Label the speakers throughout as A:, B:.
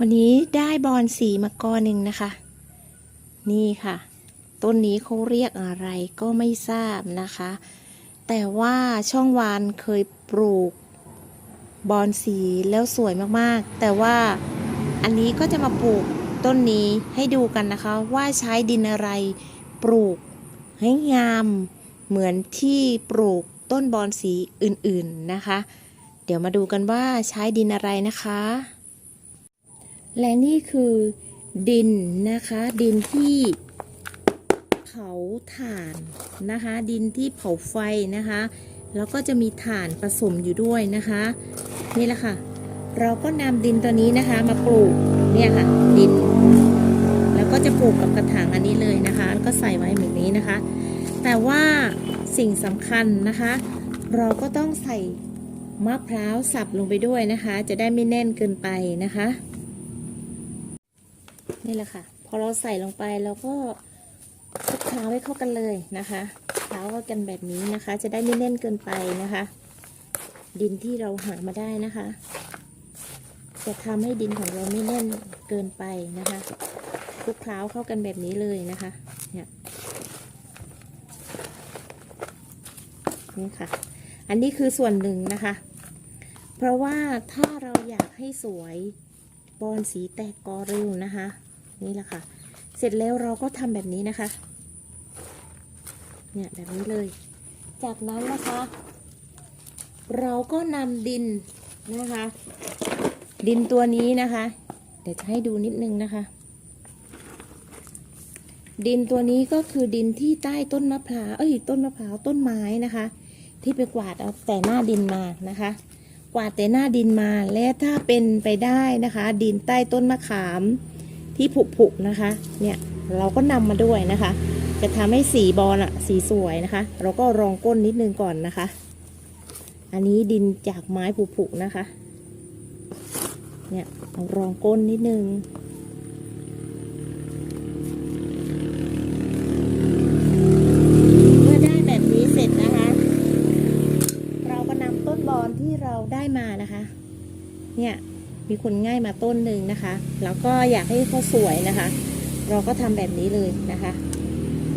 A: วันนี้ได้บอนสีมากอหนึ่งนะคะ นี่ค่ะ ต้นนี้เขาเรียกอะไรก็ไม่ทราบนะคะ แต่ว่าช่องวานเคยปลูกบอนสีแล้วสวยมากๆ แต่ว่าอันนี้ก็จะมาปลูกต้นนี้ให้ดูกันนะคะ ว่าใช้ดินอะไรปลูกให้งามเหมือนที่ปลูกต้นบอนสีอื่นๆนะคะ เดี๋ยวมาดูกันว่าใช้ดินอะไรนะคะ และนี่คือดินนะคะ ดินที่เผาถ่านนะคะ ดินที่เผาไฟนะคะ แล้วก็จะมีถ่านผสมอยู่ด้วยนะคะ นี่แหละค่ะ เราก็นำดินตัวนี้นะคะมาปลูกเนี่ยค่ะ ดิน แล้วก็จะปลูกกับกระถางอันนี้เลยนะคะ แล้วก็ใส่ไว้แบบนี้นะคะ แต่ว่าสิ่งสำคัญนะคะ เราก็ต้องใส่มะพร้าวสับลงไปด้วยนะคะ จะได้ไม่แน่นเกินไปนะคะ นี่แหละค่ะ พอเราใส่ลงไปเราก็คลุกเคล้าให้เข้ากันเลยนะคะเคล้าเข้ากันแบบนี้นะคะ จะได้ไม่แน่นเกินไปนะคะ ดินที่เราหามาได้นะคะ จะทำให้ดินของเราไม่แน่นเกินไปนะคะคลุกเคล้าเข้ากันแบบนี้เลยนะคะเนี่ยนี่ค่ะ อันนี้คือส่วนหนึ่งนะคะ เพราะว่าถ้าเราอยากให้สวยบอนสีแตกกอเร็วนะคะ นี่แหละค่ะ เสร็จแล้วเราก็ทำแบบนี้นะคะ เนี่ยแบบนี้เลย จากนั้นนะคะ เราก็นำดินนะคะ ดินตัวนี้นะคะ เดี๋ยวจะให้ดูนิดนึงนะคะ ดินตัวนี้ก็คือดินที่ใต้ต้นมะพร้าวเอ้ยต้นมะพร้าวต้นไม้นะคะ ที่ไปกวาดเอาแต่หน้าดินมานะคะกวาดแต่หน้าดินมาและถ้าเป็นไปได้นะคะ ดินใต้ต้นมะขาม ที่ผุๆนะคะ เนี่ยเราก็นำมาด้วยนะคะ จะทำให้สีบอลอะสีสวยนะคะ เราก็รองก้นนิดนึงก่อนนะคะ อันนี้ดินจากไม้ผุๆนะคะ เนี่ยเอารองก้นนิดนึงเมื่อได้แบบนี้เสร็จนะคะเราก็นำต้นบอนที่เราได้มานะคะเนี่ย มีคนง่ายมาต้นหนึ่งนะคะ แล้วก็อยากให้เขาสวยนะคะ เราก็ทำแบบนี้เลยนะคะ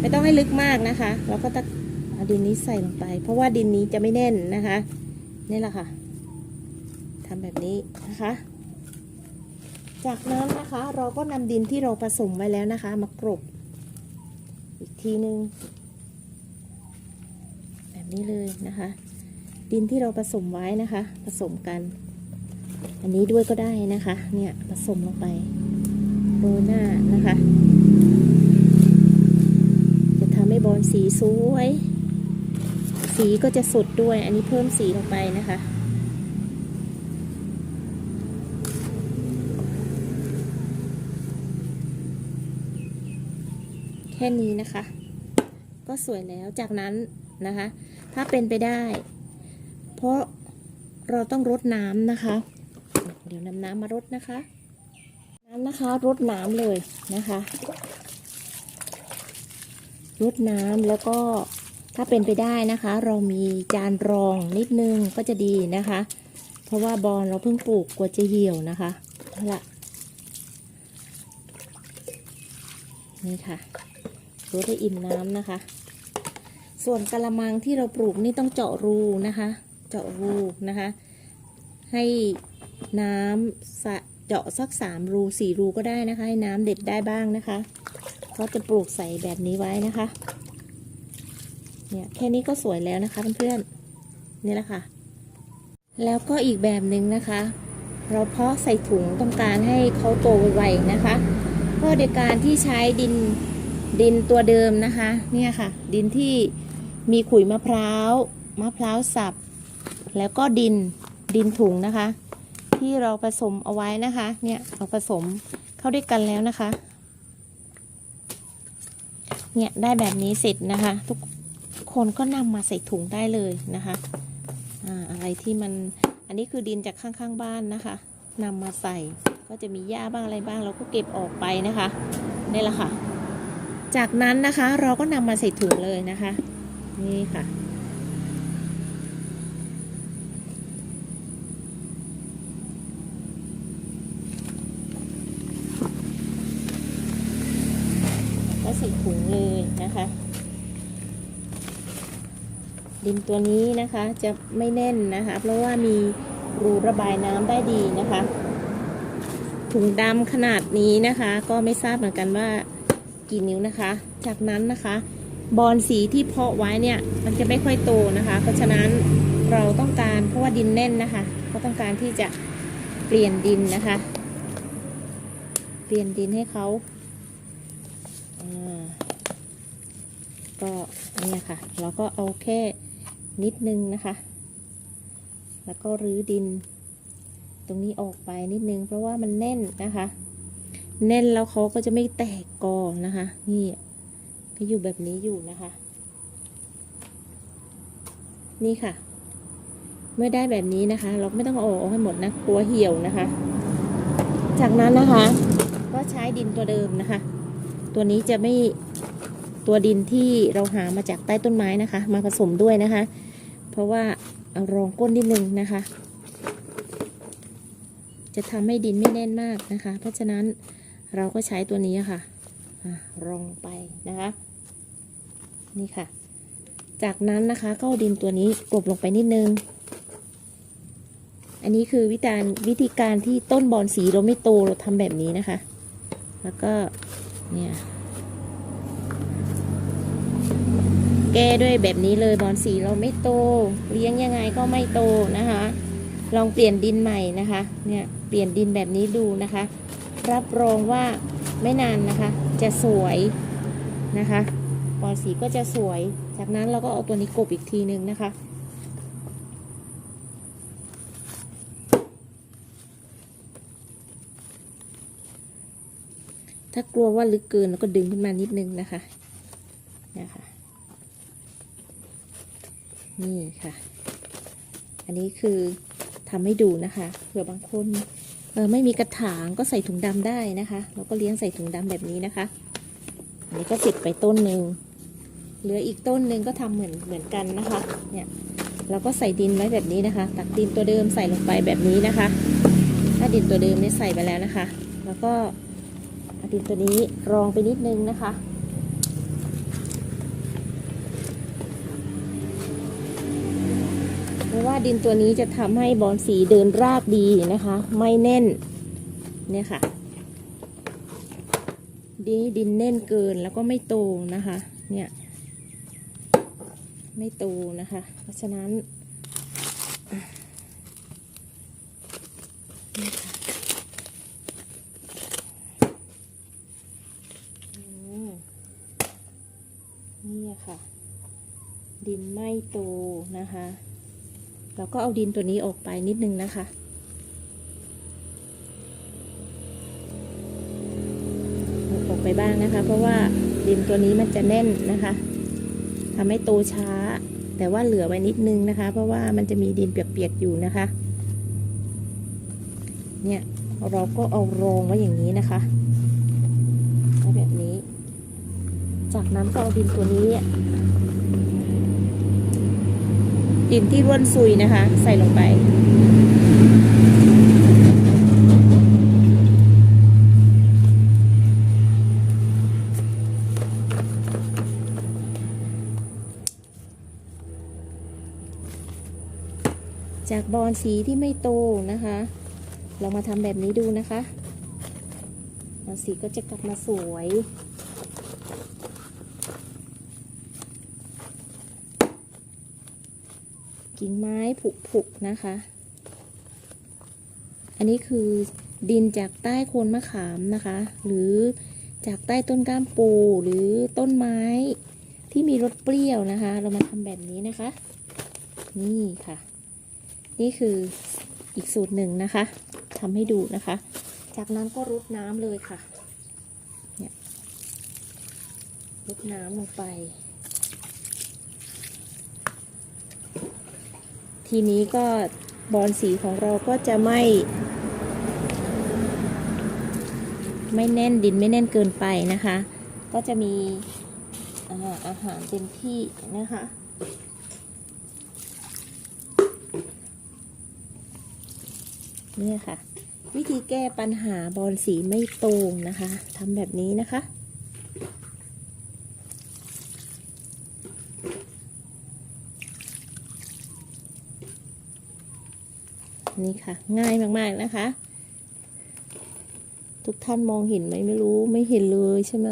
A: ไม่ต้องให้ลึกมากนะคะ เราก็ตักเอาดินนี้ใส่ลงไป เพราะว่าดินนี้จะไม่แน่นนะคะนี่แหละค่ะทำแบบนี้นะคะ จากนั้นนะคะเราก็นำดินที่เราผสมไว้แล้วนะคะ มากรบอีกทีนึงแบบนี้เลยนะคะ ดินที่เราผสมไว้นะคะ ผสมกัน อันนี้ด้วยก็ได้นะคะ เนี่ยผสมลงไปโรยหน้านะคะ จะทำให้บอลสีสวย สีก็จะสดด้วย อันนี้เพิ่มสีลงไปนะคะแค่นี้นะคะ ก็สวยแล้วจากนั้นนะคะ ถ้าเป็นไปได้ เพราะเราต้องรดน้ำนะคะ ดี๋ยวนำน้ำมารดนะคะ น้ำนะคะรดน้ำเลยนะคะรดน้ำแล้วก็ถ้าเป็นไปได้นะคะ เรามีจานรองนิดนึงก็จะดีนะคะ เพราะว่าบอลเราเพิ่งปลูกกว่าจะเหี่ยวนะคะเอาละนี่ค่ะรดให้อิ่มน้ำนะคะ ส่วนกะละมังที่เราปลูกนี่ต้องเจาะรูนะคะ เจาะรูนะคะ ให้ น้ำเจาะสักสามรูสี่รูก็ได้นะคะ ให้น้ำเด็ดได้บ้างนะคะ ก็จะปลูกใส่แบบนี้ไว้นะคะ เนี่ยแค่นี้ก็สวยแล้วนะคะเพื่อนๆนี่แหละค่ะ แล้วก็อีกแบบหนึ่งนะคะ เราเพาะใส่ถุงต้องการให้เขาโตไวๆนะคะก็โดยการที่ใช้ดินดินตัวเดิมนะคะ เนี่ยค่ะ ดินที่มีขุยมะพร้าวมะพร้าวสับ แล้วก็ดินดินถุงนะคะ ที่เราผสมเอาไว้นะคะ เนี่ยเราผสมเข้าด้วยกันแล้วนะคะ เนี่ยได้แบบนี้เสร็จนะคะ ทุกคนก็นำมาใส่ถุงได้เลยนะคะอ่าอะไรที่มันอันนี้คือดินจากข้างๆบ้านนะคะนำมาใส่ก็จะมีหญ้าบ้างอะไรบ้าง เราก็เก็บออกไปนะคะนี่แหละค่ะ จากนั้นนะคะเราก็นำมาใส่ถุงเลยนะคะ นี่ค่ะ น ส่ถุงเลยนะคะ ดินตัวนี้นะคะจะไม่แน่นนะคะ เพราะว่ามีรูระบายน้ำได้ดีนะคะ ถุงดำขนาดนี้นะคะ ก็ไม่ทราบเหมือนกันว่ากี่นิ้วนะคะ จากนั้นนะคะบอลสีที่เพาะไว้เนี่ยมันจะไม่ค่อยโตนะคะ เพราะฉะนั้นเราต้องการเพราะว่าดินแน่นนะคะ ก็ต้องการที่จะเปลี่ยนดินนะคะ เปลี่ยนดินให้เขา ก็เนี่ยค่ะ เราก็เอาแค่นิดนึงนะคะ แล้วก็รื้อดิน ตรงนี้ออกไปนิดนึง เพราะว่ามันแน่นนะคะ แน่นแล้วเขาก็จะไม่แตกกอนะคะ นี่ก็อยู่แบบนี้อยู่นะคะ นี่ค่ะ เมื่อได้แบบนี้นะคะ เราไม่ต้องเอาออกให้หมดนะกลัวเหี่ยวนะคะ จากนั้นนะคะ ก็ใช้ดินตัวเดิมนะคะ ตัวนี้จะไม่ตัวดินที่เราหามาจากใต้ต้นไม้นะคะ มาผสมด้วยนะคะ เพราะว่าเอารองก้นนิดนึงนะคะ จะทำให้ดินไม่แน่นมากนะคะ เพราะฉะนั้นเราก็ใช้ตัวนี้ค่ะรองไปนะคะ นี่ค่ะ จากนั้นนะคะก็เอาดินตัวนี้กลบลงไปนิดนึง อันนี้คือวิธีการวิธีการที่ต้นบอนสีเราไม่โตเราทำแบบนี้นะคะ แล้วก็ เนี่ย แก้ด้วยแบบนี้เลยบอนสีเราไม่โต เลี้ยงยังไงก็ไม่โตนะคะ ลองเปลี่ยนดินใหม่นะคะ เนี่ยเปลี่ยนดินแบบนี้ดูนะคะ รับรองว่าไม่นานนะคะ จะสวยนะคะบอนสีก็จะสวย จากนั้นเราก็เอาตัวนี้กบอีกทีนึงนะคะ ถ้ากลัวว่าลึกเกินเราก็ดึงขึ้นมานิดนึงนะคะนะคะนี่ค่ะ อันนี้คือทำให้ดูนะคะเผื่อบางคนเออไม่มีกระถางก็ใส่ถุงดำได้นะคะเราก็เลี้ยงใส่ถุงดำแบบนี้นะคะ อันนี้ก็ติดไปต้นหนึ่งเหลืออีกต้นหนึ่งก็ทำเหมือนเหมือนกันนะคะเนี่ยเราก็ใส่ดินไว้แบบนี้นะคะ ตักดินตัวเดิมใส่ลงไปแบบนี้นะคะ ถ้าดินตัวเดิมเนี่ใส่ไปแล้วนะคะ แล้วก็ ดินตัวนี้รองไปนิดนึงนะคะเพราะว่าดินตัวนี้จะทำให้บอลสีเดินรากดีนะคะ ไม่แน่นเนี่ยค่ะดีดินแน่นเกินแล้วก็ไม่โตนะคะ เนี่ย ไม่โตนะคะ เพราะฉะนั้นค่ะอืมนี่ค่ะ ดินไม่โตนะคะ เราก็เอาดินตัวนี้ออกไปนิดนึงนะคะ ออกไปบ้างนะคะ เพราะว่าดินตัวนี้มันจะแน่นนะคะทำให้โตช้า แต่ว่าเหลือไว้นิดนึงนะคะ เพราะว่ามันจะมีดินเปียกๆอยู่นะคะ เนี่ยเราก็เอารองไว้อย่างนี้นะคะแบบนี้ จากนั้นก็เอาดินตัวนี้ ดินที่ร่วนซุยนะคะ ใส่ลงไป จากบอลสีที่ไม่โตนะคะ เรามาทำแบบนี้ดูนะคะบอลสีก็จะกลับมาสวย กิ่งไม้ผุๆนะคะ อันนี้คือดินจากใต้โคนมะขามนะคะ หรือจากใต้ต้นก้ามปูหรือต้นไม้ที่มีรสเปรี้ยวนะคะ เรามาทำแบบนี้นะคะ นี่ค่ะ นี่คืออีกสูตรหนึ่งนะคะทำให้ดูนะคะ จากนั้นก็รดน้ำเลยค่ะเนี่ยรดน้ำลงไป ทีนี้ก็บอลสีของเราก็จะไม่ ไม่แน่นดินไม่แน่นเกินไปนะคะ ก็จะมีอาอาหารเต็มที่นะคะนี่ค่ะ วิธีแก้ปัญหาบอลสีไม่ตรงนะคะทำแบบนี้นะคะ นี่ค่ะ ง่ายมากๆนะคะ ทุกท่านมองเห็นไหมไม่รู้ไม่เห็นเลยใช่ไหม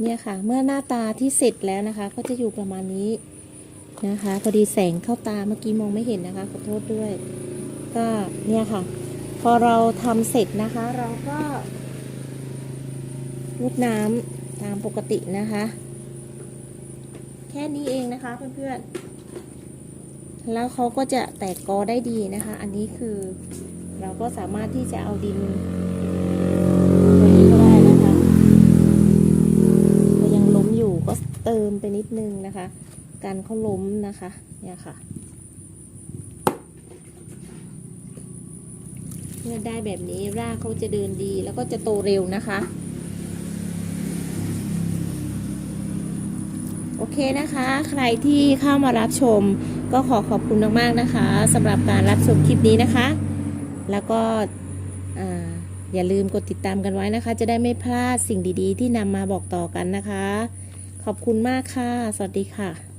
A: เนี่ยค่ะ เมื่อหน้าตาที่เสร็จแล้วนะคะ ก็จะอยู่ประมาณนี้นะคะ พอดีแสงเข้าตาเมื่อกี้มองไม่เห็นนะคะขอโทษด้วย ก็เนี่ยค่ะ พอเราทำเสร็จนะคะ เราก็รดน้ำตามปกตินะคะ แค่นี้เองนะคะเพื่อนๆ แล้วเขาก็จะแตกกอได้ดีนะคะ อันนี้คือเราก็สามารถที่จะเอาดินตัวนี้ก็ได้นะคะก็ยังล้มอยู่ก็เติมไปนิดนึงนะคะ การเขาล้มนะคะ เนี่ยค่ะเมื่อได้แบบนี้รากเขาจะเดินดีแล้วก็จะโตเร็วนะคะ โอเคนะคะ ใครที่เข้ามารับชมก็ขอขอบคุณมากๆนะคะสำหรับการรับชมคลิปนี้นะคะ แล้วก็อ่าอย่าลืมกดติดตามกันไว้นะคะ จะได้ไม่พลาดสิ่งดีๆ ที่นำมาบอกต่อกันนะคะ ขอบคุณมากค่ะ สวัสดีค่ะ